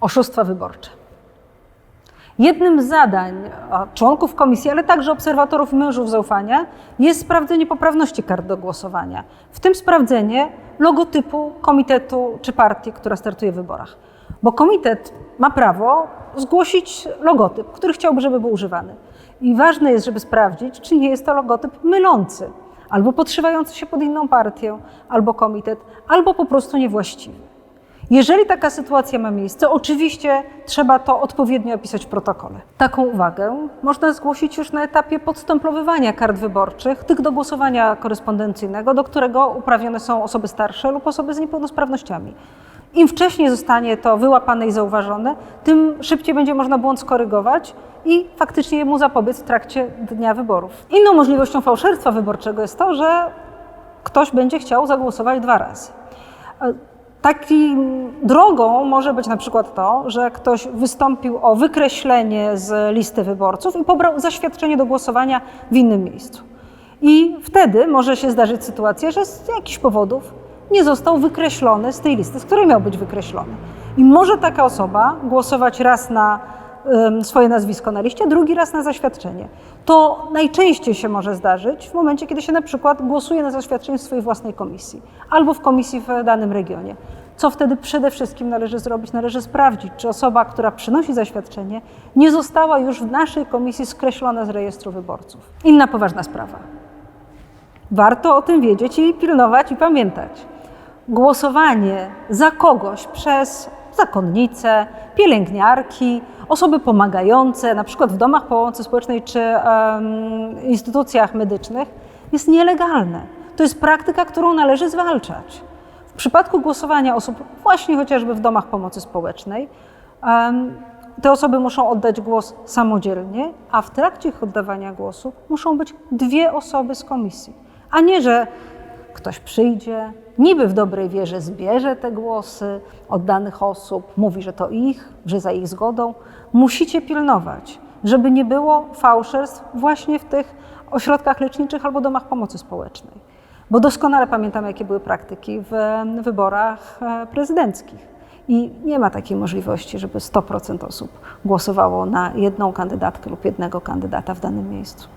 oszustwa wyborcze. Jednym z zadań członków komisji, ale także obserwatorów i mężów zaufania jest sprawdzenie poprawności kart do głosowania, w tym sprawdzenie logotypu komitetu czy partii, która startuje w wyborach. Bo komitet ma prawo zgłosić logotyp, który chciałby, żeby był używany. I ważne jest, żeby sprawdzić, czy nie jest to logotyp mylący, albo podszywający się pod inną partię, albo komitet, albo po prostu niewłaściwy. Jeżeli taka sytuacja ma miejsce, oczywiście trzeba to odpowiednio opisać w protokole. Taką uwagę można zgłosić już na etapie podstemplowywania kart wyborczych, tych do głosowania korespondencyjnego, do którego uprawnione są osoby starsze lub osoby z niepełnosprawnościami. Im wcześniej zostanie to wyłapane i zauważone, tym szybciej będzie można błąd skorygować i faktycznie jemu zapobiec w trakcie dnia wyborów. Inną możliwością fałszerstwa wyborczego jest to, że ktoś będzie chciał zagłosować dwa razy. Takim drogą może być na przykład to, że ktoś wystąpił o wykreślenie z listy wyborców i pobrał zaświadczenie do głosowania w innym miejscu. I wtedy może się zdarzyć sytuacja, że z jakichś powodów nie został wykreślony z tej listy, z której miał być wykreślony. I może taka osoba głosować raz na swoje nazwisko na liście, drugi raz na zaświadczenie. To najczęściej się może zdarzyć w momencie, kiedy się na przykład głosuje na zaświadczenie w swojej własnej komisji albo w komisji w danym regionie. Co wtedy przede wszystkim należy zrobić? Należy sprawdzić, czy osoba, która przynosi zaświadczenie, nie została już w naszej komisji skreślona z rejestru wyborców. Inna poważna sprawa. Warto o tym wiedzieć i pilnować i pamiętać. Głosowanie za kogoś przez zakonnice, pielęgniarki, osoby pomagające, na przykład w domach pomocy społecznej czy um, instytucjach medycznych, jest nielegalne. To jest praktyka, którą należy zwalczać. W przypadku głosowania osób właśnie chociażby w domach pomocy społecznej, um, te osoby muszą oddać głos samodzielnie, a w trakcie ich oddawania głosu muszą być dwie osoby z komisji, a nie, że ktoś przyjdzie, niby w dobrej wierze zbierze te głosy oddanych osób, mówi, że to ich, że za ich zgodą. Musicie pilnować, żeby nie było fałszerstw właśnie w tych ośrodkach leczniczych albo domach pomocy społecznej. Bo doskonale pamiętamy, jakie były praktyki w wyborach e, prezydenckich. I nie ma takiej możliwości, żeby 100% osób głosowało na jedną kandydatkę lub jednego kandydata w danym miejscu.